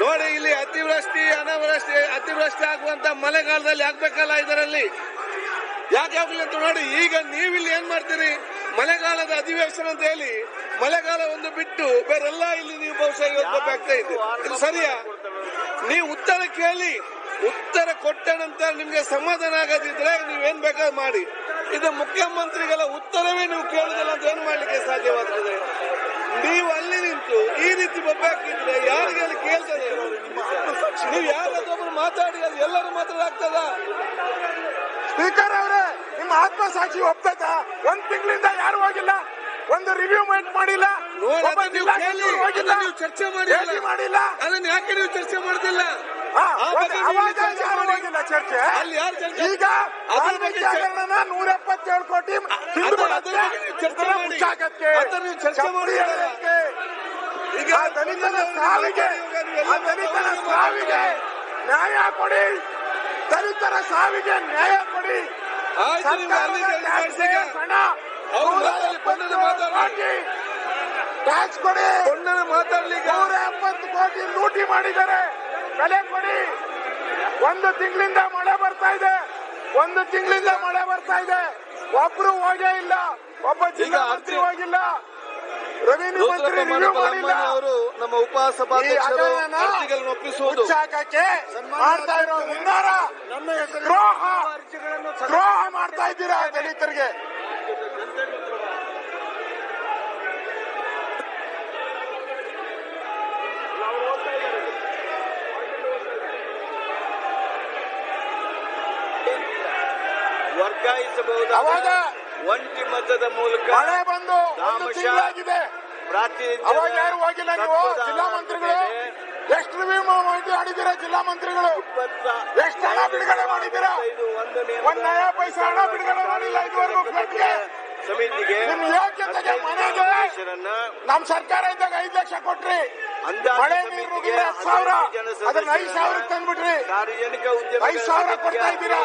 ನೋಡಿ ಇಲ್ಲಿ ಅತಿವೃಷ್ಟಿ ಅನಾವೃಷ್ಟಿ ಅತಿವೃಷ್ಟಿ ಆಗುವಂತ ಮಳೆಗಾಲದಲ್ಲಿ ಆಗ್ಬೇಕಲ್ಲ ಇದರಲ್ಲಿ? ಯಾಕೆ ಆಗ್ಲಿ ಅಂತ ನೋಡಿ ಈಗ ನೀವಿಲ್ಲಿ ಏನ್ ಮಾಡ್ತೀರಿ? ಮಳೆಗಾಲದ ಅಧಿವೇಶನ ಅಂತ ಹೇಳಿ ಮಳೆಗಾಲ ಒಂದು ಬಿಟ್ಟು ಬೇರೆಲ್ಲ ಇಲ್ಲಿ ನೀವು ಬಹುಶಃ ಇವತ್ತು ಆಗ್ತಾ ಇದೆ. ಇದು ಸರಿಯಾ? ನೀವು ಉತ್ತರ ಕೇಳಿ ಉತ್ತರ ಕೊಟ್ಟ ನಂತರ ನಿಮ್ಗೆ ಸಮಾಧಾನ ಆಗದಿದ್ರೆ ನೀವೇನ್ ಬೇಕಾದ್ರೂ ಮಾಡಿ. ಇದು ಮುಖ್ಯಮಂತ್ರಿಗಳ ಉತ್ತರವೇ ನೀವು ಕೇಳುದಿಲ್ಲ ಅಂತ ಏನ್ ಮಾಡ್ಲಿಕ್ಕೆ ಸಾಧ್ಯವಾಗ್ತದೆ? ಕೇಳ್ತದೆ ನೀವು ಯಾರಾದ್ರೊಬ್ರು ಮಾತಾಡಿ ಅದು ಎಲ್ಲರೂ ಮಾತಾಡಾಗ್ತದ ಸ್ಪೀಕರ್ ಅವರೇ ನಿಮ್ಮ ಆತ್ಮಸಾಕ್ಷಿ ಒಪ್ತೈತಾ ಒಂದ್ ತಿಂಗಳಿಂದ ಯಾರು ಹೋಗಿಲ್ಲ ಒಂದು ರಿವ್ಯೂ ಮಾಡಿಲ್ಲ ಒಬ್ಬ ನೀವು ನೀವು ಚರ್ಚೆ ಮಾಡಿಲ್ಲ. ಮಾಡಿಲ್ಲ. ಅದನ್ನ ಯಾಕೆ ನೀವು ಚರ್ಚೆ ಮಾಡ್ತಿಲ್ಲ ನೀವು ಚರ್ಚೆ ಈಗ ಅದ್ರ ಬಗ್ಗೆ ನೂರ ಎಪ್ಪತ್ತೇಳು ಕೋಟಿ ನೀವು ಚರ್ಚೆ ಮಾಡಿ. ನೀವು ಚರ್ಚೆ ಮಾಡಿ. ಆ ಸಾವಿಗೆ ಆ ದಲಿತರ ಸಾವಿಗೆ ನ್ಯಾಯ ಕೊಡಿ. ದಲಿತರ ಸಾವಿಗೆ ನ್ಯಾಯ ಕೊಡಿ. ಹಣ ಟ್ಯಾಕ್ಸ್ ಕೊಡಿ. ಮಾತಾಡ್ಲಿಕ್ಕೆ ನೂರ ಎಪ್ಪತ್ತು ಕೋಟಿ ಲೂಟಿ ಮಾಡಿದ್ದಾರೆ. ಬೆಲೆ ಕೊಡಿ. ಒಂದು ತಿಂಗಳಿಂದ ಮಳೆ ಬರ್ತಾ ಇದೆ. ಒಂದು ತಿಂಗಳಿಂದ ಮಳೆ ಬರ್ತಾ ಇದೆ. ಒಬ್ರು ಹೋಗೇ ಇಲ್ಲ. ಒಬ್ಬ ಜಿಲ್ಲಾ ಮಂತ್ರಿ ಹೋಗಿಲ್ಲ. ರೆವಿನ್ಯೂ ಮಂತ್ರಿ ರಿವ್ಯೂ ಮಾಡಿಲ್ಲ. ಅವರು ನಮ್ಮ ಉಪಸಭಾಧ್ಯಕ್ಷರು ಅರ್ಜಿಗಳನ್ನು ಒಪ್ಪಿಸುವುದು. ಮಾಡ್ತಾ ಇರೋ ಹುನ್ನಾರ ದ್ರೋಹ. ದ್ರೋಹ ಮಾಡ್ತಾ ಇದ್ದೀರಾ ದಲಿತರಿಗೆ? ವರ್ಗಾಯಿಸಬಹುದು ಅವಾಗ ಒಂಟಿ ಮತದ ಮೂಲಕ ಮಳೆ ಬಂದು ಒಂದು ದಾಮಶ ತಿಂಗಳಾಗಿದೆ. ಅವಾಗ ಯಾರು ಹೋಗಿಲ್ಲ ನೀವು? ಜಿಲ್ಲಾ ಮಂತ್ರಿಗಳು? ಎಷ್ಟು ಮಾಹಿತಿ ಮಾಡಿ ಆಡಿದ್ದೀರಾ ಜಿಲ್ಲಾ ಮಂತ್ರಿಗಳು? ಎಷ್ಟು ಹಣ ಬಿಡುಗಡೆ ಮಾಡಿದ್ದೀರಾ? ಒಂದು ನಯಾ ಪೈಸೆ ಹಣ ಬಿಡುಗಡೆ ಮಾಡಿಲ್ಲ ಇದುವರೆಗೂ ಫ್ಲಡ್ಗೆ ಸಮಿತಿಗೆ ಯೋಗ್ಯತೆಗೆ ಮನೆಗೆ ನಮ್ ಸರ್ಕಾರ ಇದ್ದಾಗ ಐದು ಲಕ್ಷ ಕೊಟ್ರಿ. ಮಳೆ ನೀರು ಸಾವಿರ. ಅದನ್ನ ಐದು ಸಾವಿರ ತಂದ್ಬಿಟ್ರಿ. ಐದು ಸಾವಿರ ಕೊಡ್ತಾ ಇದ್ದೀರಾ?